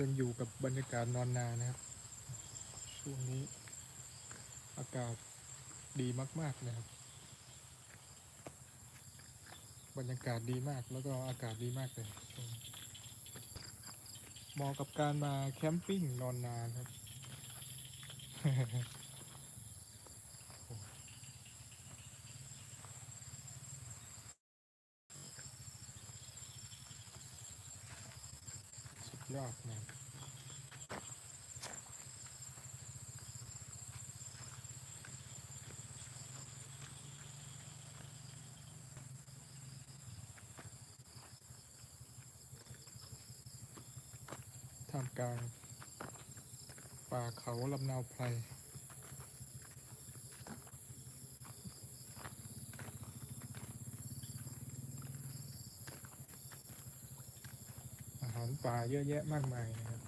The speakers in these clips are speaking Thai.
ยังอยู่กับบรรยากาศนอนนานะครับ ช่วงนี้ อากาศดีมาก ๆ นะครับ บรรยากาศดีมากแล้วก็อากาศดีมากเลยเหมาะกับการมาแคมปิ้งนอนนาครับ สุด ยอกนะท่ามกลางป่าเขาลำนาวไพราหารป่าเยอะแยะมากมายนะครับ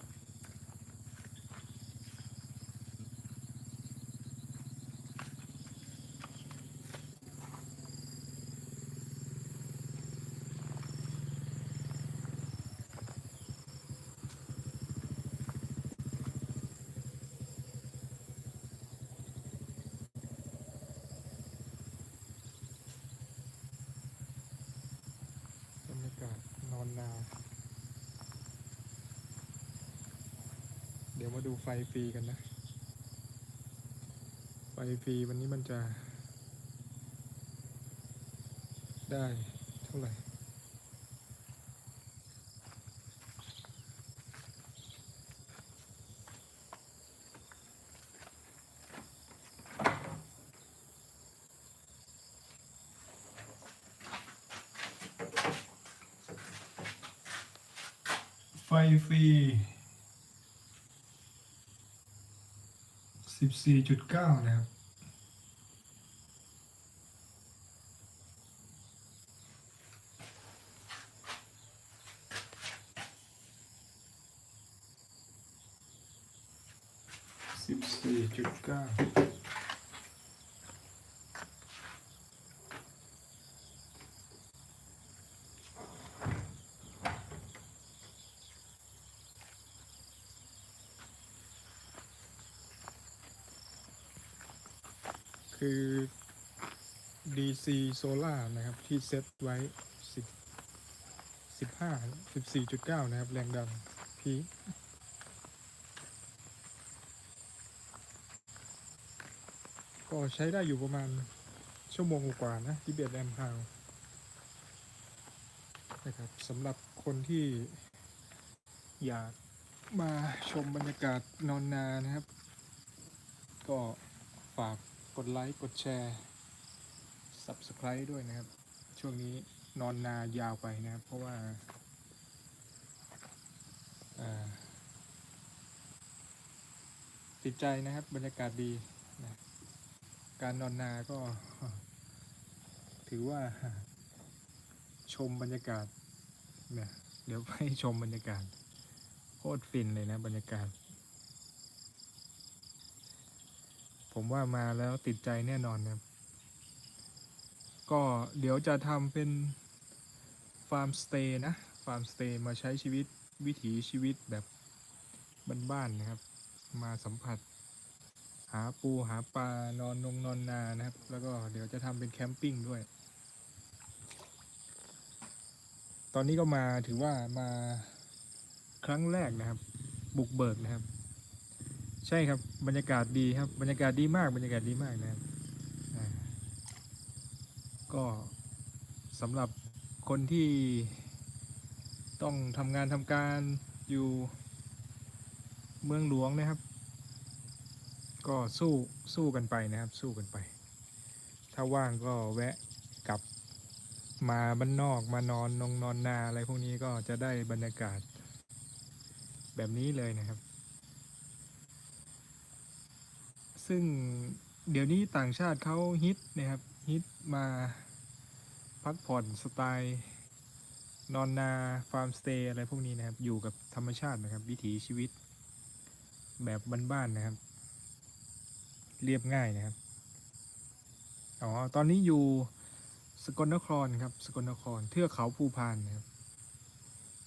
บรรยากาศนอนนา ดี๋ยวมาดูไฟฟรีกันนะ ไฟฟรีวันนี้มันจะ ได้เท่าไหร่ไฟฟรี สิบสี่จุดเก้านะครับสิบสี่จุดเก้า คือ DC Solar นะครับ ที่เซตไว้สิบสิบห้าสิบสี่จุดเก้านะครับ แรงดันพีก็ใช้ได้อยู่ประมาณชั่วโมงกว่านะที่เบียดแอมพาวนะครับสำหรับคนที่อยากมาชมบรรยากาศนอนนานะครับ ก็ฝาก ดไลค์ กดแชร์ Subscribe ด้วยนะครับ ช่วงนี้นอนนายาวไปนะครับ เพราะว่าติดใจนะครับบรรยากาศดีนะการนอนนาก็ ถือว่าชมบรรยากาศเนี่ยเดี๋ยวให้ชมบรรยากาศโคตรฟินเลยนะบรรยากาศ ผมว่ามาแล้วติดใจแน่นอนนะครับก็เดี๋ยวจะทำเป็นฟาร์มสเตย์นะฟาร์มสเตย์มาใช้ชีวิตวิถีชีวิตแบบบ้านๆนะครับ มาสัมผัส หาปูหาปลานอนนงนอนนานะครับ แล้วก็เดี๋ยวจะทำเป็นแคมปิ้งด้วย ตอนนี้ก็มาถือว่ามาครั้งแรกนะครับ บุกเบิกนะครับ ใช่ครับบรรยากาศดีครับ บรรยากาศดีมาก บรรยากาศดีมากนะครับก็สำหรับคนที่ต้องทำงานทำการอยู่เมืองหลวงนะครับ ก็สู้สู้กันไปนะครับ สู้กันไป ถ้าว่างก็แวะกลับมาบ้านนอกมานอนนงนอนนาอะไรพวกนี้ก็จะได้บรรยากาศแบบนี้เลยนะครับ ซึ่งเดี๋ยวนี้ต่างชาติเขาฮิตนะครับฮิตมาพักผ่อนสไตล์นอนนาฟาร์มสเตย์อะไรพวกนี้นะครับ อยู่กับธรรมชาตินะครับ วิถีชีวิตแบบบ้านๆนะครับ เรียบง่ายนะครับ อ๋อ ตอนนี้อยู่สกลนครครับ สกลนคร เทือกเขาภูพานนะครับ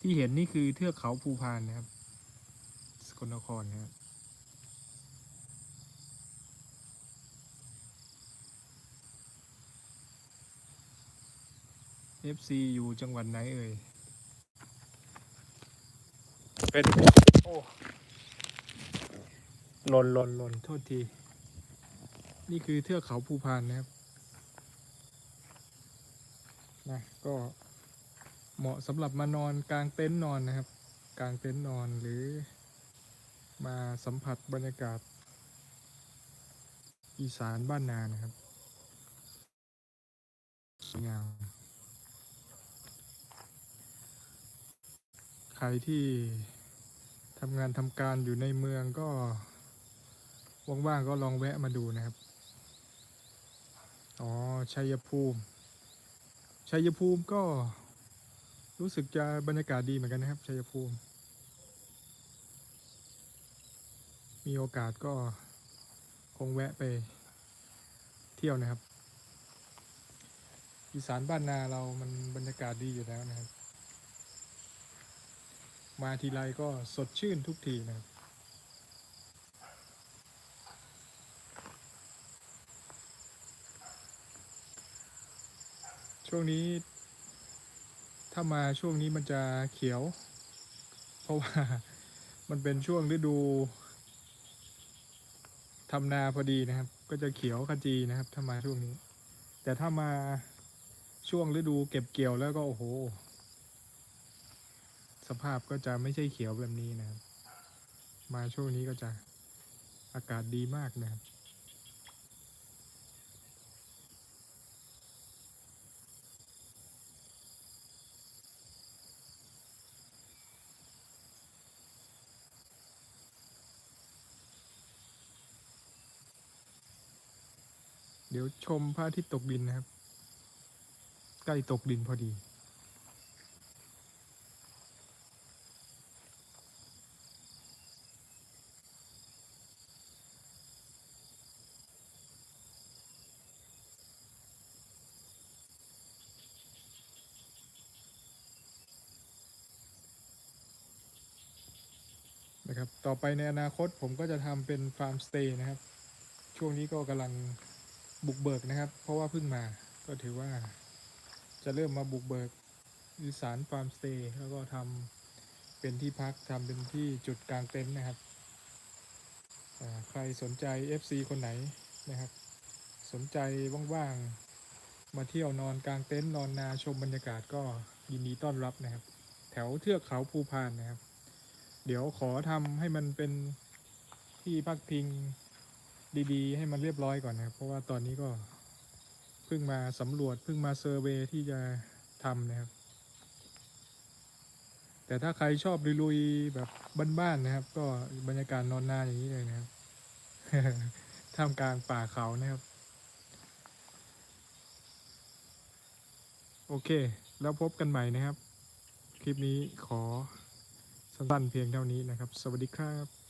ที่เห็นนี่คือเทือกเขาภูพานนะครับ สกลนครนะครับ FC อยู่จังหวัดไหนเอ่ย เป็นโอ้หล่นหล่นหล่นโทษที นี่คือเทือกเขาภูพานนะครับ นะก็เหมาะสำหรับมานอนกลางเต็นท์นอนนะครับ กลางเต็นท์นอนหรือมาสัมผัสบรรยากาศ อีสานบ้านนานะครับสวยงาม ใค รที่ทำงานทำการอยู่ในเมืองก็ว่างๆก็ลองแวะมาดูนะครับ อ๋อ ชัยภูมิ ชัยภูมิก็รู้สึกจะบรรยากาศดีเหมือนกันนะครับ ชัยภูมิ มีโอกาสก็คงแวะไปเที่ยวนะครับ อีสานบ้านนาเรามันบรรยากาศดีอยู่แล้วนะครับ มาทีไรก็สดชื่นทุกทีนะครับ ช่วงนี้ ถ้ามาช่วงนี้มันจะเขียว เพราะว่ามันเป็นช่วงฤดูทำนาพอดีนะครับ ก็จะเขียวขจีนะครับ ถ้ามาช่วงนี้ แต่ถ้ามาช่วงฤดูเก็บเกี่ยวแล้วก็โอ้โห สภาพก็จะไม่ใช่เขียวแบบนี้นะครับ มาช่วงนี้ก็จะอากาศดีมากนะครับเดี๋ยวชมพระอาทิตย์ตกดินนะครับ ใกล้ตกดินพอดี นะครับ ต่อไปในอนาคตผมก็จะทำเป็นฟาร์มสเตย์นะครับ ช่วงนี้ก็กำลังบุกเบิกนะครับ เพราะว่าเพิ่งมาก็ถือว่า จะเริ่มมาบุกเบิกอีสานฟาร์มสเตย์แล้วก็ทำเป็นที่พักทำเป็นที่จุดกลางเต็นท์นะครับใครสนใจ FC คนไหนนะครับ สนใจว่างๆ มาเที่ยวนอนกลางเต็นท์นอนนาชมบรรยากาศก็ยินดีต้อนรับนะครับ แถวเทือกเขาภูพานนะครับ เดี๋ยวขอทำให้มันเป็นที่พักพิงดีๆ ให้มันเรียบร้อยก่อนนะครับ เพราะว่าตอนนี้ก็เพิ่งมาสำรวจเพิ่งมาเซอร์เวที่จะทำนะครับ แต่ถ้าใครชอบลุยๆแบบบ้านๆนะครับ ก็บรรยากาศนอนนาอย่างนี้เลยนะครับท่ามกลางป่าเขานะครับ โอเค แล้วพบกันใหม่นะครับ คลิปนี้ขอ สั้นๆเพียงเท่านี้นะครับ สวัสดีครับ